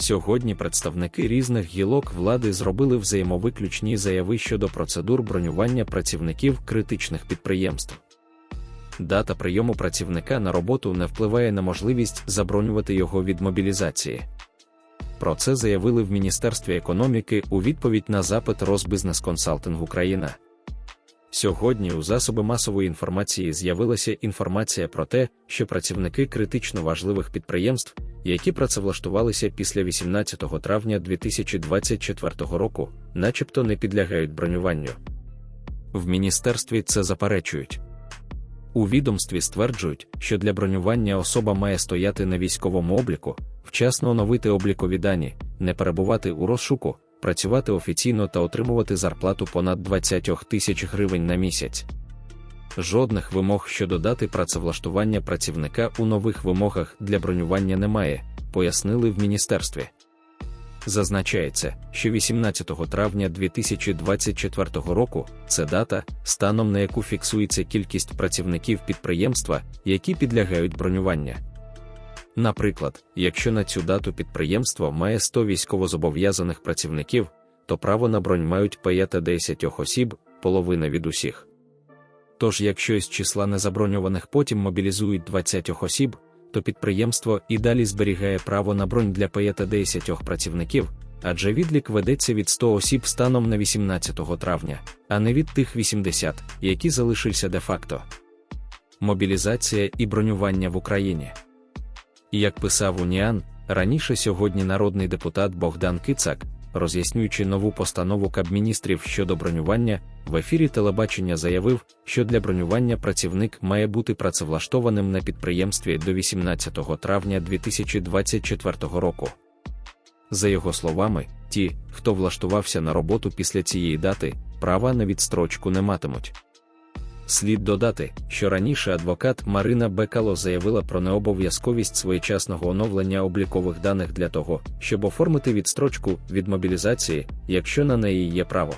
Сьогодні представники різних гілок влади зробили взаємовиключні заяви щодо процедур бронювання працівників критичних підприємств. Дата прийому працівника на роботу не впливає на можливість забронювати його від мобілізації. Про це заявили в Міністерстві економіки у відповідь на запит Росбизнес Консалтинг Україна. Сьогодні у засоби масової інформації з'явилася інформація про те, що працівники критично важливих підприємств, які працевлаштувалися після 18 травня 2024 року, начебто не підлягають бронюванню. В міністерстві це заперечують. У відомстві стверджують, що для бронювання особа має стояти на військовому обліку, вчасно оновити облікові дані, не перебувати у розшуку, працювати офіційно та отримувати зарплату понад 20 тисяч гривень на місяць. Жодних вимог щодо дати працевлаштування працівника у нових вимогах для бронювання немає, пояснили в міністерстві. Зазначається, що 18 травня 2024 року це дата, станом на яку фіксується кількість працівників підприємства, які підлягають бронювання. Наприклад, якщо на цю дату підприємство має 100 військовозобов'язаних працівників, то право на бронь мають 5-10 осіб, половина від усіх. Тож, якщо із числа незаброньованих потім мобілізують 20 осіб, то підприємство і далі зберігає право на бронь для 5-10 працівників, адже відлік ведеться від 100 осіб станом на 18 травня, а не від тих 80, які залишилися де-факто. Мобілізація і бронювання в Україні. І як писав Уніан, раніше сьогодні народний депутат Богдан Кицак, роз'яснюючи нову постанову Кабміністрів щодо бронювання, в ефірі телебачення заявив, що для бронювання працівник має бути працевлаштованим на підприємстві до 18 травня 2024 року. За його словами, ті, хто влаштувався на роботу після цієї дати, права на відстрочку не матимуть. Слід додати, що раніше адвокат Марина Бекало заявила про необов'язковість своєчасного оновлення облікових даних для того, щоб оформити відстрочку від мобілізації, якщо на неї є право.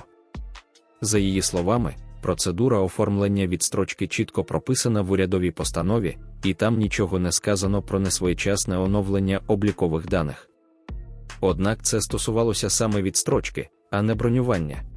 За її словами, процедура оформлення відстрочки чітко прописана в урядовій постанові, і там нічого не сказано про несвоєчасне оновлення облікових даних. Однак це стосувалося саме відстрочки, а не бронювання.